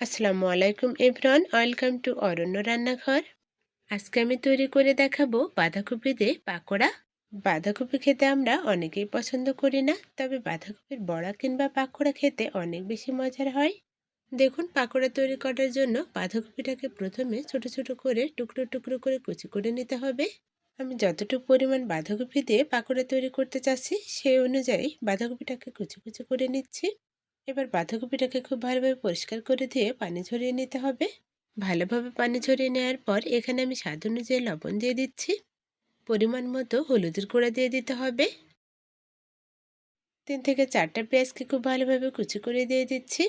আসসালামু আলাইকুম everyone welcome to অরণ্য রান্নাঘর। আজকে আমি তৈরি করে দেখাবো বাঁধাকপি দিয়ে পাকোড়া। বাঁধাকপি খেতে আমরা অনেকেই পছন্দ করি না, তবে বাঁধাকপির বড়া কিংবা পাকোড়া খেতে অনেক বেশি মজার হয়। দেখুন, পাকোড়া তৈরি করার জন্য বাঁধাকপিটাকে প্রথমে ছোট ছোট করে টুকরো টুকরো করে কুচি করে নিতে হবে। আমি যতটুকু পরিমাণ বাঁধাকপি দিয়ে পাকোড়া তৈরি করতে চাচ্ছি, সেই অনুযায়ী বাঁধাকপিটাকে কুচি কুচি করে নিচ্ছি। এবার বাঁধাকপিটাকে খুব ভালোভাবে পরিষ্কার করে দিয়ে পানি ঝরিয়ে নিতে হবে। ভালোভাবে পানি ঝরিয়ে নেওয়ার পর এখানে আমি স্বাদ অনুযায়ী লবণ দিয়ে দিচ্ছি। পরিমাণ মতো হলুদের গুঁড়া দিয়ে দিতে হবে। তিন থেকে চারটা পেঁয়াজকে খুব ভালোভাবে কুচি করে দিয়ে দিচ্ছি।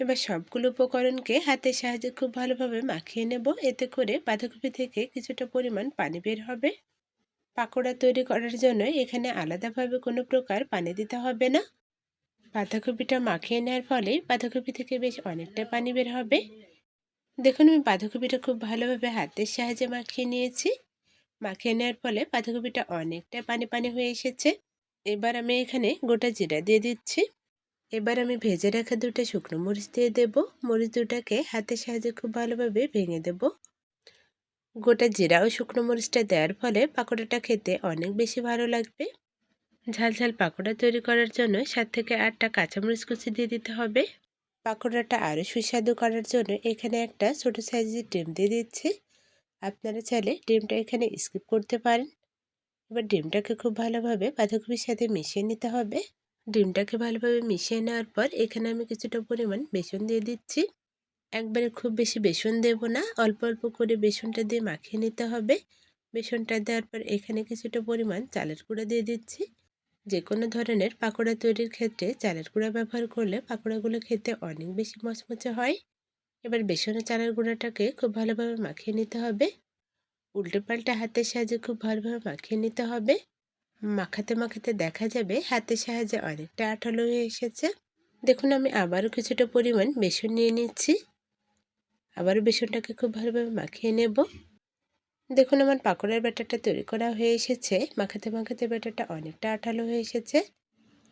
এবার সবগুলো উপকরণকে হাতের সাহায্যে খুব ভালোভাবে মাখিয়ে নেব। এতে করে বাঁধাকপি থেকে কিছুটা পরিমাণ পানি বের হবে। পাকোড়া তৈরি করার জন্য এখানে আলাদাভাবে কোনো প্রকার পানি দিতে হবে না। বাঁধাকপিটা মাখিয়ে নেওয়ার ফলে বাঁধাকপি থেকে বেশ অনেকটা পানি বের হবে। দেখুন, আমি বাঁধাকপিটা খুব ভালোভাবে হাতের সাহায্যে মাখিয়ে নিয়েছি। মাখিয়ে নেওয়ার ফলে বাঁধাকপিটা অনেকটা পানি পানি হয়ে এসেছে। এবার আমি এখানে গোটা জিরা দিয়ে দিচ্ছি। এবার আমি ভেজে রাখা দুটো শুকনো মরিচ দিয়ে দেব। মরিচ দুটাকে হাতের সাহায্যে খুব ভালোভাবে ভেঙে দেব। গোটা জিরা ও শুকনো মরিচটা দেওয়ার ফলে পাকোড়াটা খেতে অনেক বেশি ভালো লাগবে। ঝাল ঝাল পাকোড়া তৈরি করার জন্য সাত থেকে আটটা কাঁচামরিচ কুচি দিয়ে দিতে হবে। পাকোড়াটা আরও সুস্বাদু করার জন্য এখানে একটা ছোটো সাইজের ডিম দিয়ে দিচ্ছি। আপনারা চাইলে ডিমটা এখানে স্কিপ করতে পারেন। এবার ডিমটাকে খুব ভালোভাবে বাঁধাকপির সাথে মিশিয়ে নিতে হবে। ডিমটাকে ভালোভাবে মিশিয়ে নেওয়ার পর এখানে আমি কিছুটা পরিমাণ বেসন দিয়ে দিচ্ছি। একবারে খুব বেশি বেসন দেব না, অল্প অল্প করে বেসনটা দিয়ে মাখিয়ে নিতে হবে। বেসনটা দেওয়ার পর এখানে কিছুটা পরিমাণ চালের গুঁড়া দিয়ে দিচ্ছি। যে কোনো ধরনের পাকোড়া তৈরির ক্ষেত্রে চালের গুঁড়া ব্যবহার করলে পাকোড়াগুলো খেতে অনেক বেশি মচমচে হয়। এবার বেসনের চালের গুঁড়াটাকে খুব ভালোভাবে মাখিয়ে নিতে হবে। উল্টে পাল্টে হাতের সাহায্যে খুব ভালোভাবে মাখিয়ে নিতে হবে। মাখাতে মাখাতে দেখা যাবে হাতের সাহায্যে অনেকটা আঠালো হয়ে এসেছে। দেখুন, আমি আবারও কিছুটা পরিমাণ বেসন নিয়ে নিচ্ছি। আবারও বেসনটাকে খুব ভালোভাবে মাখিয়ে নেব। দেখুন, আমার পাকোড়ার ব্যাটারটা তৈরি করা হয়ে এসেছে। মাখাতে মাখাতে ব্যাটারটা অনেকটা আঠালো হয়ে এসেছে।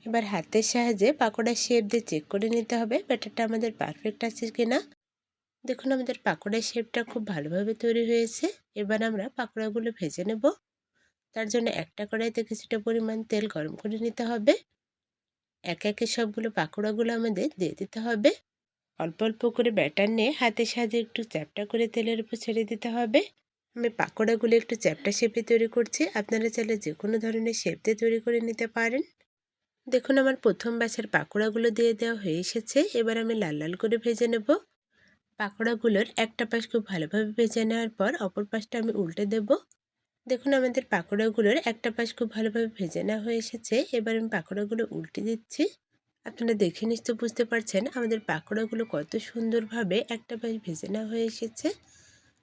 এবার হাতের সাহায্যে পাকোড়ার শেপ দিয়ে চেক করে নিতে হবে ব্যাটারটা আমাদের পারফেক্ট আছে কিনা। দেখুন, আমাদের পাকোড়ার শেপটা খুব ভালোভাবে তৈরি হয়েছে। এবার আমরা পাকোড়াগুলো ভেজে নেব। তার জন্য একটা কড়াইতে কিছুটা পরিমাণ তেল গরম করে নিতে হবে। এক একে সবগুলো পাকোড়াগুলো আমাদের দিয়ে দিতে হবে। অল্প অল্প করে ব্যাটার নিয়ে হাতের সাহায্যে একটু চ্যাপটা করে তেলের উপর ছেড়ে দিতে হবে। আমি পাকোড়াগুলো একটু চ্যাপটা শেপে তৈরি করছি। আপনারা চাইলে যে কোনো ধরনের শেপ দিয়ে তৈরি করে নিতে পারেন। দেখুন, আমার প্রথম ব্যাচের পাকোড়াগুলো দিয়ে দেওয়া হয়ে এসেছে। এবার আমি লাল লাল করে ভেজে নেব। পাকোড়াগুলোর একটা পাশ খুব ভালোভাবে ভেজে নেওয়ার পর অপর পাশটা আমি উল্টে দেব। দেখুন, আমাদের পাকোড়াগুলোর একটা পাশ খুব ভালোভাবে ভেজে নেওয়া হয়ে এসেছে। এবার আমি পাকোড়াগুলো উল্টে দিচ্ছি। আপনারা দেখে নিশ্চয় বুঝতে পারছেন, আমাদের পাকোড়াগুলো কত সুন্দরভাবে একটা পাশ ভেজে নেওয়া হয়ে এসেছে।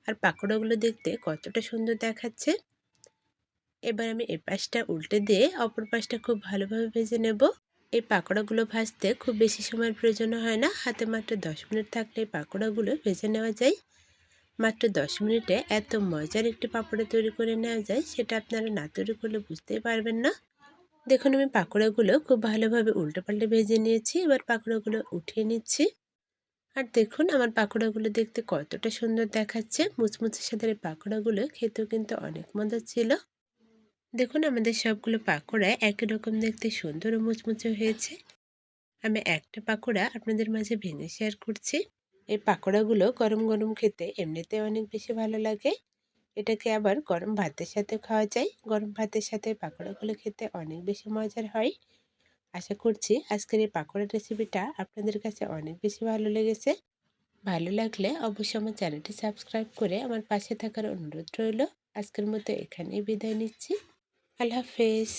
আর পাকোড়াগুলো দেখতে কতটা সুন্দর দেখাচ্ছে। এবার আমি এ পাশটা উল্টে দিয়ে অপর পাশটা খুব ভালোভাবে ভেজে নেব। এই পাকোড়াগুলো ভাজতে খুব বেশি সময়ের প্রয়োজন হয় না। হাতে মাত্র দশ মিনিট থাকলে এই পাকোড়াগুলো ভেজে নেওয়া যায়। মাত্র দশ মিনিটে এত মজার একটি পাকোড়া তৈরি করে নেওয়া যায়, সেটা আপনারা না তৈরি করলে বুঝতেই পারবেন না। দেখুন, আমি পাকোড়াগুলো খুব ভালোভাবে উল্টো পাল্টে ভেজে নিয়েছি। এবার পাকোড়াগুলো উঠিয়ে নিচ্ছি। আর দেখুন, আমার পাকোড়াগুলো দেখতে কতটা সুন্দর দেখাচ্ছে। মুচমুচে সাথে পাকোড়াগুলো খেতেও কিন্তু অনেক মজা ছিল। দেখুন, আমাদের সবগুলো পাকোড়া একই রকম দেখতে সুন্দর ও মুচমুচে হয়েছে। আমি একটা পাকোড়া আপনাদের মাঝে ভেঙে শেয়ার করছি। এই পাকোড়াগুলো গরম গরম খেতে এমনিতে অনেক বেশি ভালো লাগে। এটাকে আবার গরম ভাতের সাথে খাওয়া যায়। গরম ভাতের সাথে পাকোড়াগুলো খেতে অনেক বেশি মজার হয়। আশা করছি আজকের এই পাকোড়া রেসিপিটা আপনাদের কাছে অনেক বেশি ভালো লেগেছে। ভালো লাগলে অবশ্যই আমার চ্যানেলটি সাবস্ক্রাইব করে আমার পাশে থাকার অনুরোধ রইল। আজকের মতো এখানেই বিদায় নিচ্ছি। আল্লাহ হাফেজ।